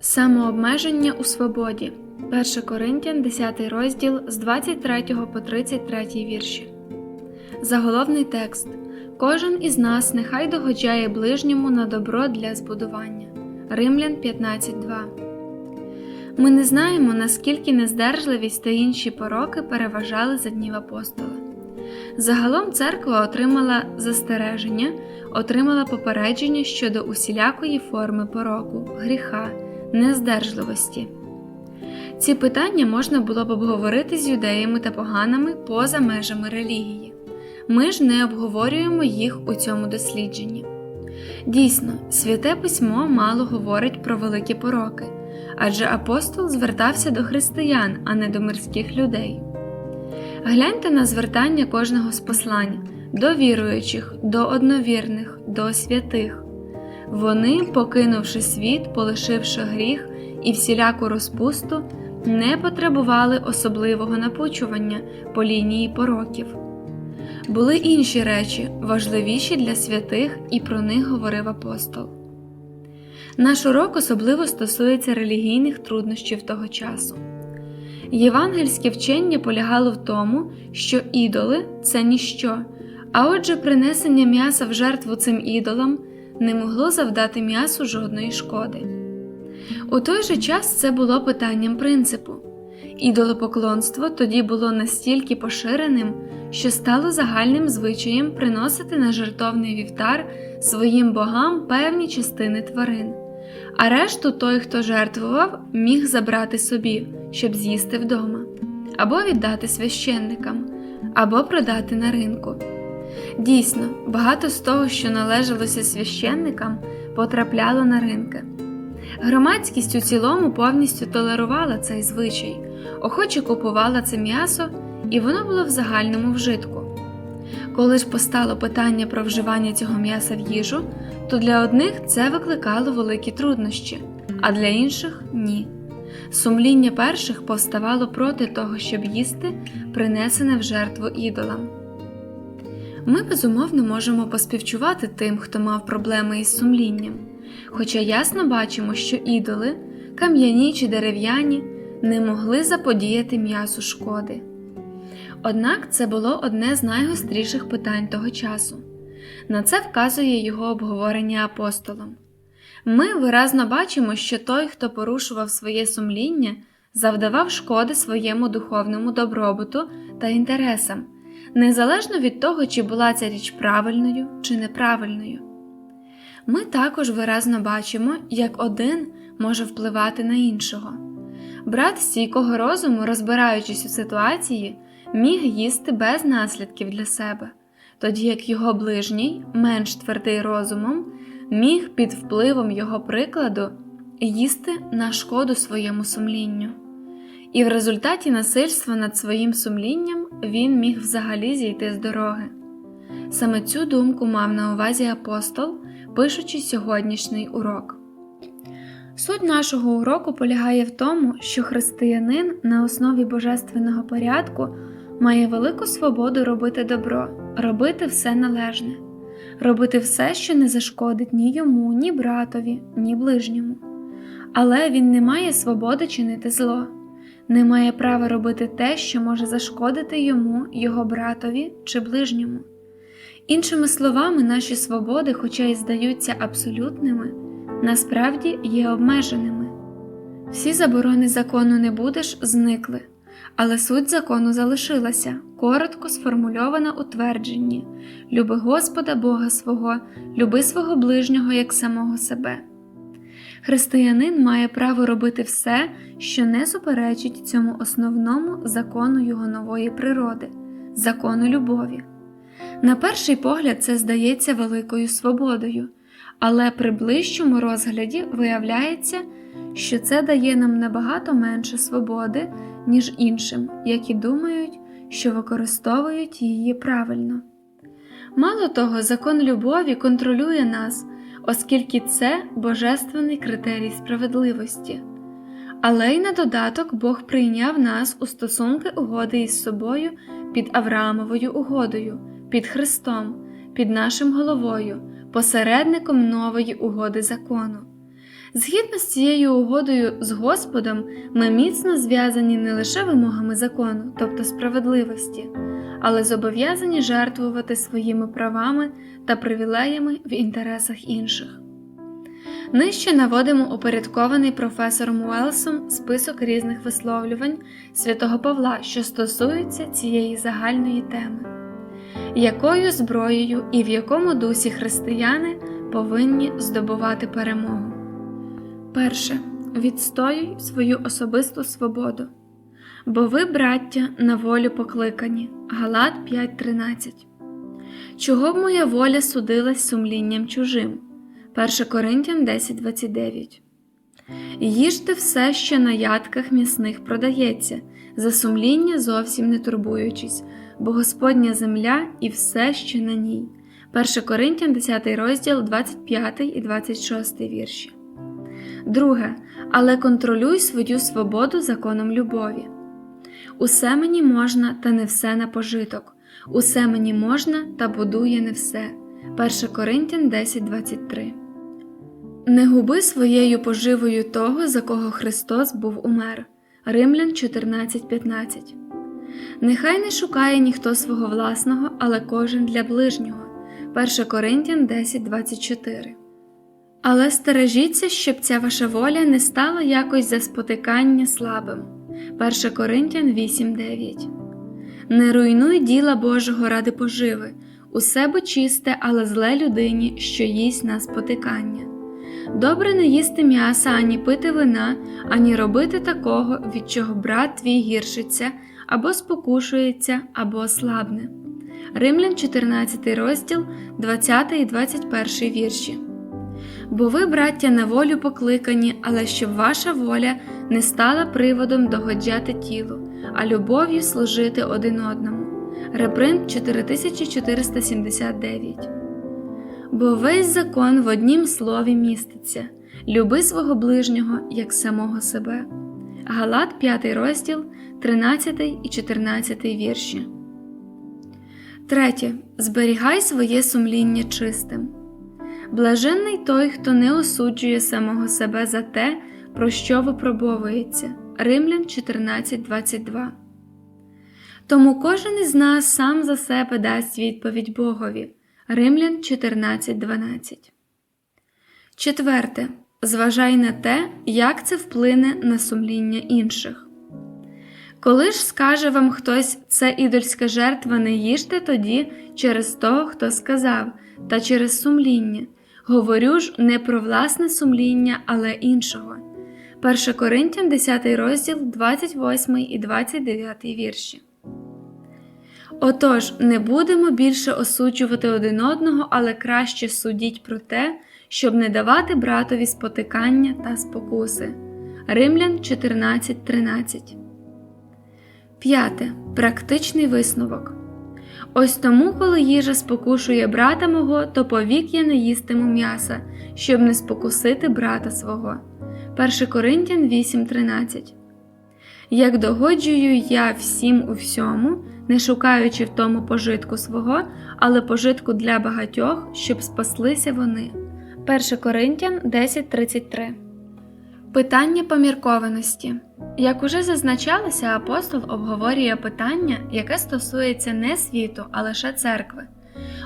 Самообмеження у свободі. 1 Коринтян, 10 розділ з 23 по 33 вірші. Заголовний текст. Кожен із нас нехай догоджає ближньому на добро для збудування. Римлян 15.2. Ми не знаємо, наскільки нездержливість та інші пороки переважали за днів апостола. Загалом церква отримала застереження, отримала попередження щодо усілякої форми пороку, гріха, нездержливості. Ці питання можна було б обговорити з юдеями та поганами поза межами релігії. Ми ж не обговорюємо їх у цьому дослідженні. Дійсно, святе письмо мало говорить про великі пороки, адже апостол звертався до християн, а не до мирських людей. Гляньте на звертання кожного з послань до віруючих, до одновірних, до святих. Вони, покинувши світ, полишивши гріх і всіляку розпусту, не потребували особливого напучування по лінії пороків. Були інші речі, важливіші для святих, і про них говорив апостол. Наш урок особливо стосується релігійних труднощів того часу. Євангельське вчення полягало в тому, що ідоли це ніщо, а отже, принесення м'яса в жертву цим ідолам не могло завдати м'ясу жодної шкоди. У той же час це було питанням принципу. Ідолопоклонство тоді було настільки поширеним, що стало загальним звичаєм приносити на жертовний вівтар своїм богам певні частини тварин, а решту той, хто жертвував, міг забрати собі, щоб з'їсти вдома, або віддати священникам, або продати на ринку. Дійсно, багато з того, що належалося священникам, потрапляло на ринки. Громадськість у цілому повністю толерувала цей звичай, охоче купувала це м'ясо, і воно було в загальному вжитку. Коли ж постало питання про вживання цього м'яса в їжу, то для одних це викликало великі труднощі, а для інших ні. Сумління перших повставало проти того, щоб їсти, принесене в жертву ідолам. Ми безумовно можемо поспівчувати тим, хто мав проблеми із сумлінням, хоча ясно бачимо, що ідоли, кам'яні чи дерев'яні, не могли заподіяти м'ясу шкоди. Однак це було одне з найгостріших питань того часу. На це вказує його обговорення апостолом. Ми виразно бачимо, що той, хто порушував своє сумління, завдавав шкоди своєму духовному добробуту та інтересам, незалежно від того, чи була ця річ правильною чи неправильною. Ми також виразно бачимо, як один може впливати на іншого. Брат стійкого розуму, розбираючись у ситуації, міг їсти без наслідків для себе, тоді як його ближній, менш твердий розумом, міг під впливом його прикладу їсти на шкоду своєму сумлінню. І в результаті насильства над своїм сумлінням він міг взагалі зійти з дороги. Саме цю думку мав на увазі апостол, пишучи сьогоднішній урок. Суть нашого уроку полягає в тому, що християнин на основі божественного порядку має велику свободу робити добро, робити все належне, робити все, що не зашкодить ні йому, ні братові, ні ближньому. Але він не має свободи чинити зло, не має права робити те, що може зашкодити йому, його братові чи ближньому. Іншими словами, наші свободи, хоча й здаються абсолютними, насправді є обмеженими. Всі заборони закону не будеш зникли, але суть закону залишилася, коротко сформульована у твердженні люби Господа Бога свого, люби свого ближнього як самого себе. Християнин має право робити все, що не суперечить цьому основному закону його нової природи, закону любові. На перший погляд, це здається великою свободою, але при ближчому розгляді виявляється, що це дає нам набагато менше свободи, ніж іншим, які думають, що використовують її правильно. Мало того, закон любові контролює нас, оскільки це божественний критерій справедливості. Але й на додаток Бог прийняв нас у стосунки угоди із собою під Авраамовою угодою, під Христом, під нашим головою, посередником нової угоди закону. Згідно з цією угодою з Господом, ми міцно зв'язані не лише вимогами закону, тобто справедливості, але зобов'язані жертвувати своїми правами та привілеями в інтересах інших. Нижче наводимо упорядкований професором Уелсом список різних висловлювань святого Павла, що стосуються цієї загальної теми, якою зброєю і в якому дусі християни повинні здобувати перемогу. Перше. Відстоюй свою особисту свободу. Бо ви, браття, на волю покликані. Галат 5.13. Чого б моя воля судилась сумлінням чужим? 1 Коринтян 10.29. Їжте все, що на ядках м'ясних продається, за сумління зовсім не турбуючись, бо Господня земля і все, що на ній. 1 Коринтян 10 розділ 25 і 26 вірші. Друге. Але контролюй свою свободу законом любові. Усе мені можна, та не все на пожиток. Усе мені можна, та будує не все. 1 Коринтян 10.23 Не губи своєю поживою того, за кого Христос був умер. Римлян 14.15 Нехай не шукає ніхто свого власного, але кожен для ближнього. 1 Коринтян 10.24 Але стережіться, щоб ця ваша воля не стала якось за спотикання слабим. 1 Коринтян 8.9 Не руйнуй діла Божого ради поживи, усе бо чисте, але зле людині, що їсть на спотикання. Добре не їсти м'яса, ані пити вина, ані робити такого, від чого брат твій гіршиться, або спокушується, або ослабне. Римлян 14 розділ, 20 і 21 вірші. Бо ви, браття, на волю покликані, але щоб ваша воля не стала приводом догоджати тілу, а любов'ю служити один одному. Репринт 4479 Бо весь закон в однім слові міститься люби свого ближнього як самого себе. Галат 5 розділ, 13 і 14 вірші. Третє. Зберігай своє сумління чистим. Блаженний той, хто не осуджує самого себе за те, про що випробовується. Римлян 14.22 Тому кожен із нас сам за себе дасть відповідь Богові. Римлян 14.12. Четверте. Зважай на те, як це вплине на сумління інших. Коли ж скаже вам хтось це ідольська жертва, не їжте тоді через того, хто сказав, та через сумління. Говорю ж не про власне сумління, але іншого. 1 Коринтян 10 розділ 28 і 29 вірші. Отож, не будемо більше осуджувати один одного, але краще судіть про те, щоб не давати братові спотикання та спокуси. Римлян 14.13 П'яте. Практичний висновок. Ось тому, коли їжа спокушує брата мого, то повік я не їстиму м'яса, щоб не спокусити брата свого. 1 Коринтян 8.13 Як догоджую я всім у всьому, не шукаючи в тому пожитку свого, але пожитку для багатьох, щоб спаслися вони. 1 Коринтян 10.33 Питання поміркованості. Як уже зазначалося, апостол обговорює питання, яке стосується не світу, а лише церкви.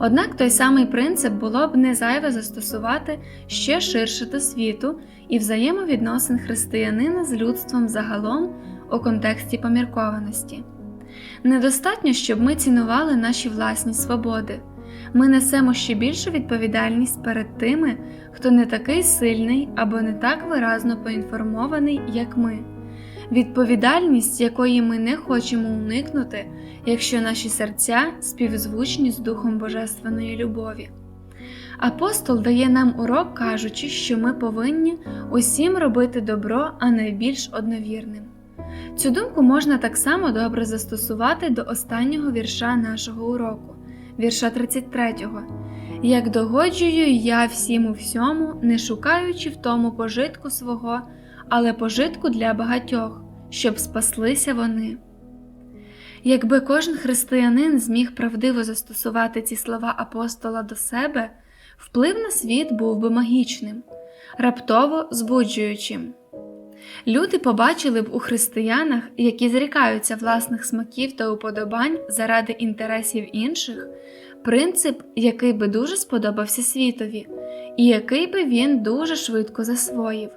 Однак той самий принцип було б не зайве застосувати ще ширше до світу і взаємовідносин християнина з людством загалом у контексті поміркованості. Недостатньо, щоб ми цінували наші власні свободи. Ми несемо ще більшу відповідальність перед тими, хто не такий сильний або не так виразно поінформований, як ми відповідальність, якої ми не хочемо уникнути, якщо наші серця співзвучні з Духом Божественної любові. Апостол дає нам урок, кажучи, що ми повинні усім робити добро, а найбільш одновірним. Цю думку можна так само добре застосувати до останнього вірша нашого уроку, вірша 33 Як догоджую я всім у всьому, не шукаючи в тому пожитку свого але пожитку для багатьох, щоб спаслися вони. Якби кожен християнин зміг правдиво застосувати ці слова апостола до себе, вплив на світ був би магічним, раптово збуджуючим. Люди побачили б у християнах, які зрікаються власних смаків та уподобань заради інтересів інших, принцип, який би дуже сподобався світові, і який би він дуже швидко засвоїв.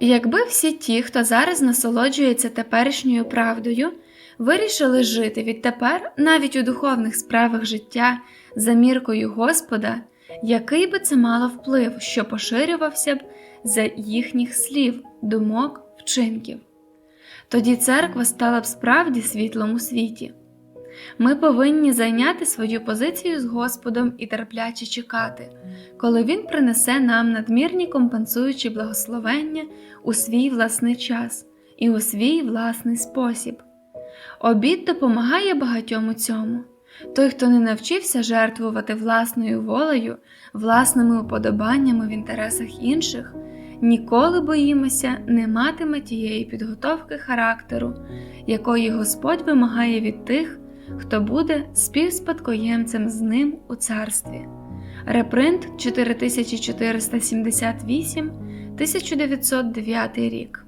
Якби всі ті, хто зараз насолоджується теперішньою правдою, вирішили жити відтепер навіть у духовних справах життя за міркою Господа, який би це мало вплив, що поширювався б за їхніх слів, думок, вчинків. Тоді церква стала б справді світлом у світі. Ми повинні зайняти свою позицію з Господом і терпляче чекати, коли Він принесе нам надмірні компенсуючі благословення у свій власний час і у свій власний спосіб. Обід допомагає багатьом у цьому. Той, хто не навчився жертвувати власною волею, власними уподобаннями в інтересах інших, ніколи боїмося не матиме тієї підготовки характеру, якої Господь вимагає від тих, хто буде співспадкоємцем з ним у царстві. Репринт 4478 1909 рік.